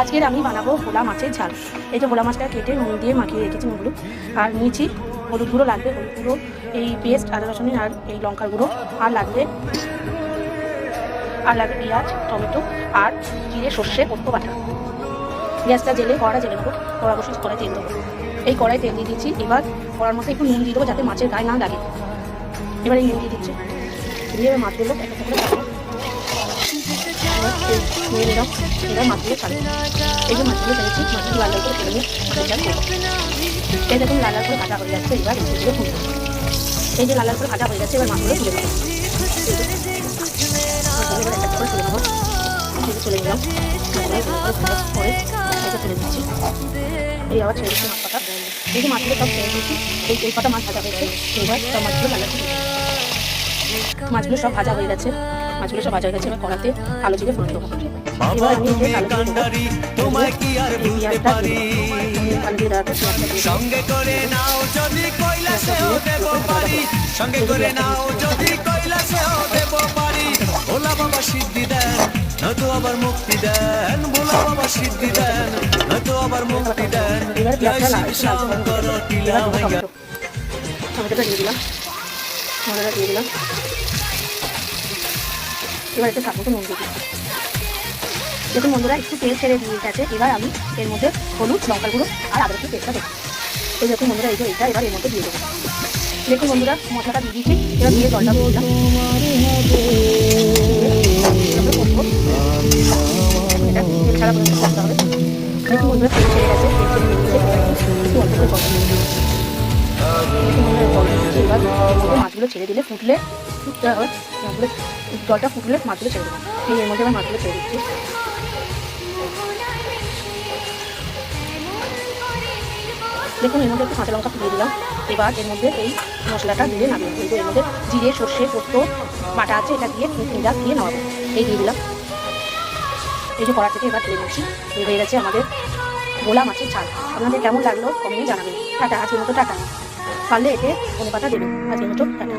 আজকের আমি বানাবো ভোলা মাছের ঝাল। এই যে ভোলা মাছটা কেটে নুন দিয়ে মাখিয়ে রেখেছি নুনগুলো। আর নিয়েছি হলুদ গুঁড়ো, লাগবে হলুদ গুঁড়ো, এই পেস্ট, আদা রসুনের আর এই লঙ্কার গুঁড়ো। আর লাগবে আর লাগবে পেঁয়াজ, টমেটো, আর জিরে, সর্ষে, পোস্ত বাটা। গ্যাসটা জেলে কড়া জেলে নেব। কড়া বসে কড়াই তেল দেবো। এই কড়াই তেল দিয়ে দিচ্ছি। এবার কড়ার মধ্যে একটু নুন দিয়ে দেবো যাতে মাছের গায়ে না লাগে। এবার এই নুন দিয়ে দিচ্ছি। দিয়ে মাছগুলো একটা করে নিয়ে নিলাম এবার মাছগুলো ছাড়বো এই যে মাছগুলো ছেড়েছি মাছগুলো লাল লাল করে ফেলে নিয়ে মাছের করব এই দেখুন লাল লাল করে ভাজা হয়ে যাচ্ছে এবার মাছগুলো তুলবো এই যে লাল লাল করে ভাজা হয়ে তুলে দেবো এবার একটা এই আবার ছেড়ে দিচ্ছি মাছ পাতা এই যে মাছগুলো সব ছেড়ে দিচ্ছি এই কটা মাছ ভাজা হয়েছে এবার সব মাছগুলো লাল করে। মাছগুলো সব ভাজা হয়ে গেছে। মাছগুলো সব ভাজা হয়ে গেছে এবার কড়াতে কালো জিরে ফোড়ন দেবো। এবার আমি যে কালো জিরে। সঙ্গে করে নাও যদি কৈলাসেও দেব পারি। সঙ্গে করে নাও যদি কৈলাসেও দেব পারি। ভোলা বাবা সিদ্ধি দেন নয়তো আবার মুক্তি দেন। ভোলা বাবা সিদ্ধি দেন নয়তো আবার মুক্তি দেন। জয় শিব শঙ্কর টিলা টমেটোটা দিয়ে দিলাম। টমেটোটা দিয়ে দিলাম। এবার একটু মতো নুন দিয়ে দিচ্ছি। দেখুন বন্ধুরা, একটু তেল ছেড়ে দিয়ে গেছে। এবার আমি এর মধ্যে হলুদ, লঙ্কার গুঁড়ো আর আদা রসুন পেস্টটা দেবো। এই দেখুন বন্ধুরা, এই যে এইটা এবার এর মধ্যে দিয়ে দেবো। দেখুন বন্ধুরা, মশলাটা দিয়ে দিয়েছি। এবার দিয়ে জলটা দিলাম। এটা ছাড়া করতে হবে। দেখুন বন্ধুরা, তেল ছেড়ে গেছে। মাছগুলো ছেড়ে দিলে ফুটলে ফুটতে হবে, মাছগুলো জলটা ফুটলে মাছগুলো ছেড়ে দেবো। এই এর মধ্যে এবার মাছগুলো ছেড়ে দিচ্ছি। দেখুন, এর মধ্যে একটু কাঁচা লঙ্কা দিয়ে দিলাম। এবার এর মধ্যে এই মশলাটা দিয়ে নামিয়ে দেবো এর মধ্যে জিরে, সর্ষে, পোস্ত, বাটা আছে, এটা দিয়ে তিনটা দিয়ে নামাবো। এই দিয়ে দিলাম। এই যে কড়া থেকে এবার তুলে নিচ্ছি হয়ে গেছে আমাদের গোলা মাছের ঝাল। আপনাদের কেমন লাগল কমেন্টে জানাবেন। টাটা, আজকের মতো টাটা। পারলে এতে কোনো পাতা দেবেন আজকের মতো টাটা